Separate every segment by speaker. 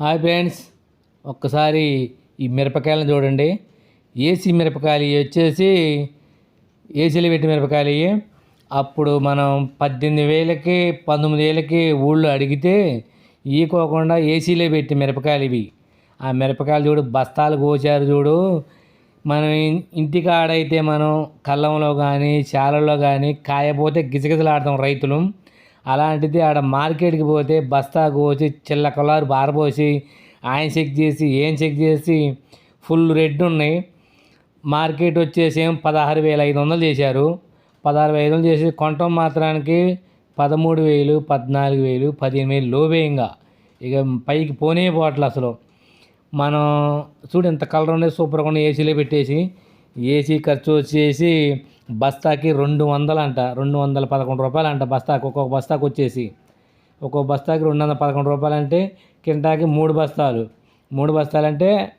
Speaker 1: Hi friends ఒక్కసారి ఈ మిరపకాయలను చూడండి. ఏసీ మిరపకాయలు వచ్చేసి ఏసీలో పెట్టి మిరపకాయలు అప్పుడు మనం పద్దెనిమిది వేలకి పంతొమ్మిది వేలకి ఊళ్ళో అడిగితే ఈకోకుండా ఏసీలో పెట్టి మిరపకాయలు ఇవి. ఆ మిరపకాయలు చూడు బస్తాలు కోచారు చూడు. మనం ఇంటికాడైతే మనం కళ్ళంలో కానీ చాలల్లో కానీ కాయపోతే గిజగిజలాడతాం రైతులు. అలాంటిది ఆడ మార్కెట్కి పోతే బస్తా కోసి చిల్ల కలర్ బారబోసి ఆయన చెక్ చేసి ఏం చెక్ చేసి ఫుల్ రెడ్ ఉన్నాయి. మార్కెట్ వచ్చేసి ఏం పదహారు వేల ఐదు వందలు చేశారు. పదహారు వేల ఐదు వందలు చేసి కొనటం మాత్రానికి పదమూడు వేలు పద్నాలుగు వేలు పదిహేను వేలు లోపే ఇంకా. ఇక పైకి పోనే పోవట్లే అసలు. మనం చూడు ఎంత కలర్ ఉన్నాయి సూపర్గా ఉండే ఏసీలో పెట్టేసి ఏసీ ఖర్చు వచ్చేసి బస్తాకి రెండు వందలు అంట రెండు వందల పదకొండు రూపాయలు అంట బస్తాకి. ఒక్కొక్క బస్తాకి వచ్చేసి ఒక్కొక్క బస్తాకి రెండు వందల పదకొండు రూపాయలు అంటే కింటాకి మూడు బస్తాలు. మూడు బస్తాలు అంటే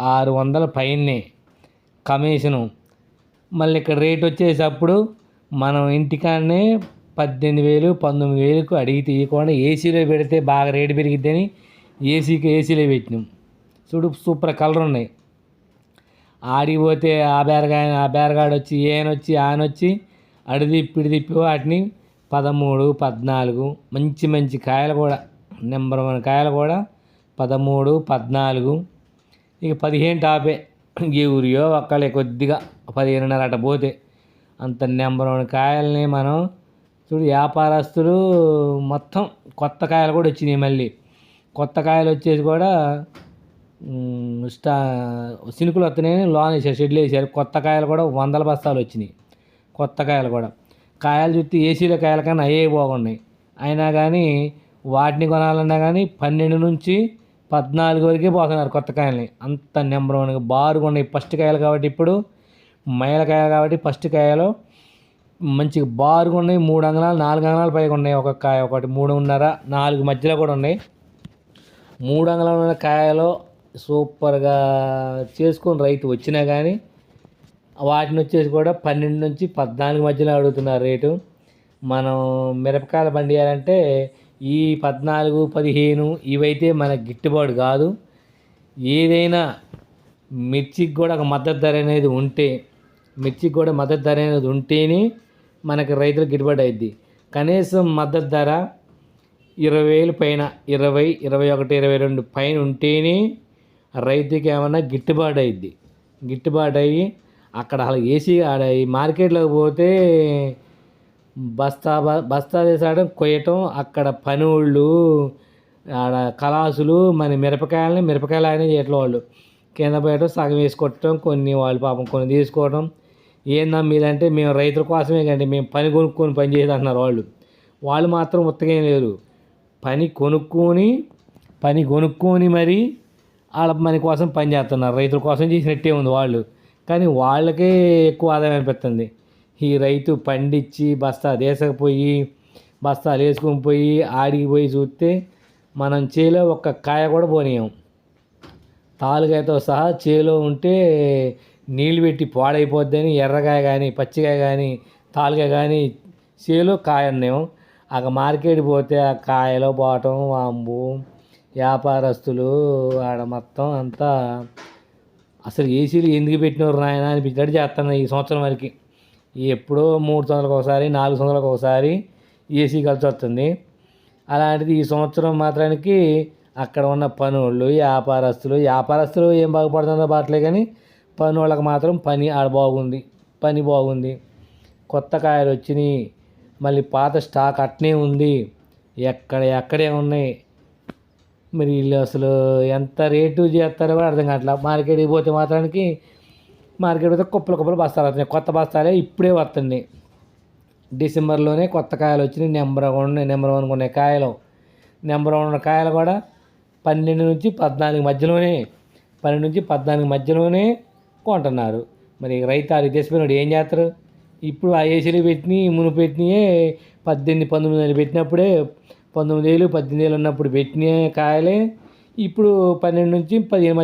Speaker 1: ఆరు వందల పైనే కమిషను. మళ్ళీ ఇక్కడ రేట్ వచ్చేసప్పుడు మనం ఇంటికాడనే పద్దెనిమిది వేలు పంతొమ్మిది వేలకు అడిగి తీయకుండా ఏసీలో పెడితే బాగా రేటు పెరిగిద్దని ఏసీకి ఏసీలో పెట్టినాం. చూడు సూపర్ కలర్ ఉన్నాయి. ఆడికి పోతే ఆ బేరగాయ ఆ బేరగాడు వచ్చి ఏన వచ్చి ఆయన వచ్చి అడి తిప్పి తిప్పి వాటిని పదమూడు పద్నాలుగు మంచి మంచి కాయలు కూడా. నెంబర్ వన్ కాయలు కూడా పదమూడు పద్నాలుగు. ఇక పదిహేను టాపే. ఊరియో ఒక్కలే కొద్దిగా పదిహేనున్నర అట పోతే. అంత నెంబర్ వన్ కాయల్ని మనం చూడు వ్యాపారస్తులు మొత్తం కొత్త కాయలు కూడా వచ్చినాయి మళ్ళీ. కొత్త కాయలు వచ్చేసి కూడా స్టా సినుకులు వస్తున్నాయని లోన్ వేసారు షెడ్లు వేసారు. కొత్త కాయలు కూడా వందల బస్తాలు వచ్చినాయి. కొత్త కాయలు కూడా. కాయలు చూస్తే ఏసీలో కాయల కన్నా అయ్యే బాగున్నాయి. అయినా కానీ వాటిని కొనాలన్నా కానీ పన్నెండు నుంచి పద్నాలుగు వరకే పోతున్నారు కొత్త కాయల్ని. అంత నెంబర్ వన్ బారుగా ఉన్నాయి ఫస్ట్ కాయలు కాబట్టి ఇప్పుడు. మైల కాయలు కాబట్టి ఫస్ట్ కాయలు. మంచిగా బారుగా ఉన్నాయి. మూడు అంగనాలు నాలుగు అంగనాలు పైగా ఉన్నాయి. ఒక కాయ ఒకటి మూడున్నర నాలుగు మధ్యలో కూడా ఉన్నాయి. మూడు అంగళాలు ఉన్న కాయలు సూపర్గా చేసుకొని రైతు వచ్చినా కానీ వాటిని వచ్చేసి కూడా పన్నెండు నుంచి పద్నాలుగు మధ్యలో అడుగుతున్నారు రేటు. మనం మిరపకాయలు పండియాలంటే ఈ పద్నాలుగు పదిహేను ఇవైతే మనకు గిట్టుబాటు కాదు. ఏదైనా మిర్చికి కూడా ఒక మద్దతు ధర అనేది ఉంటే మిర్చికి కూడా మద్దతు ధర అనేది ఉంటేనే మనకి రైతులకు గిట్టుబాటు అయింది కనీసం మద్దతు ధర ఇరవై వేలు పైన ఇరవై ఇరవై ఒకటి ఇరవై రెండు పైన ఉంటేనే రైతుకి ఏమన్నా గిట్టుబాటు అయింది గిట్టుబాటు అయ్యి అక్కడ అసలు ఏసీ ఆడ మార్కెట్లోకి పోతే బస్తా బ- బస్తా తీసాడం కొయ్యటం అక్కడ పనుళ్ళు ఆడ కలాసులు మన మిరపకాయలని మిరపకాయలు ఆయన చేయట్ల వాళ్ళు. కింద పోయటం సగం వేసుకొట్టడం కొన్ని వాళ్ళు పాపం కొన్ని తీసుకోవడం ఏందా మీదంటే మేము రైతుల కోసమే కండి మేము పని కొనుక్కొని పని చేసేది అంటున్నారు వాళ్ళు. వాళ్ళు మాత్రం ఉత్తగా లేరు పని కొనుక్కొని పని కొనుక్కొని మరి వాళ్ళ మన కోసం పని చేస్తున్నారు. రైతుల కోసం చేసినట్టే ఉంది వాళ్ళు. కానీ వాళ్ళకే ఎక్కువ ఆదాయం అనిపిస్తుంది. ఈ రైతు పండించి బస్తా దేశకపోయి బస్తాలు వేసుకొని పోయి ఆడికి పోయి చూస్తే మనం చేలో ఒక్క కాయ కూడా పోనీయం. తాలుకాయతో సహా చేలో ఉంటే నీళ్ళు పెట్టి పాడైపోద్దని ఎర్రకాయ కానీ పచ్చికాయ కానీ తాలుకాయ కానీ చేలో కాయ ఉన్నాం అక్కడ మార్కెట్ పోతే ఆ కాయలో పోవటం వాంబు. వ్యాపారస్తులు ఆడ మొత్తం అంతా అసలు ఏసీలు ఎందుకు పెట్టినారు నాయన అనిపించాడు చేస్తున్నాయి ఈ సంవత్సరం వరకు. ఎప్పుడో మూడు సంవత్సరాలకు ఒకసారి నాలుగు సంవత్సరాలకు ఒకసారి ఏసీ కలిసి వస్తుంది. అలాంటిది ఈ సంవత్సరం మాత్రానికి అక్కడ ఉన్న పనులు వ్యాపారస్తులు వ్యాపారస్తులు ఏం బాగుపడుతుందో బాట్లే కానీ పని వాళ్ళకి మాత్రం పని ఆడ బాగుంది పని బాగుంది. కొత్త కాయలు వచ్చినాయి మళ్ళీ పాత స్టాక్ అట్నే ఉంది. ఎక్కడ ఎక్కడే ఉన్నాయి మరి వీళ్ళు అసలు ఎంత రేటు చేస్తారో కూడా అర్థం కావట్లేదు మార్కెట్కి పోతే మాత్రానికి మార్కెట్ పోతే కుప్పలు కుప్పలు బస్తాలు వస్తున్నాయి. కొత్త బస్తాలే ఇప్పుడే వస్తున్నాయి. డిసెంబర్లోనే కొత్త కాయలు వచ్చినాయి. నెంబర్ వన్ ఉన్నాయి నెంబర్ వన్ కొన్ని కాయలు. నెంబర్ వన్ ఉన్న కాయలు కూడా పన్నెండు నుంచి పద్నాలుగు మధ్యలోనే పన్నెండు నుంచి పద్నాలుగు మధ్యలోనే కొంటున్నారు. మరి రైతు అది తెచ్చిపోయినాడు ఏం చేస్తారు? ఇప్పుడు ఆ ఏసీలు పెట్టినాయి మును పెట్టినాయే పద్దెనిమిది పంతొమ్మిది వందలు పెట్టినప్పుడే పంతొమ్మిది వేలు పద్దెనిమిది వేలు ఉన్నప్పుడు పెట్టిన కాయలే ఇప్పుడు పన్నెండు నుంచి పదిహేను మధ్య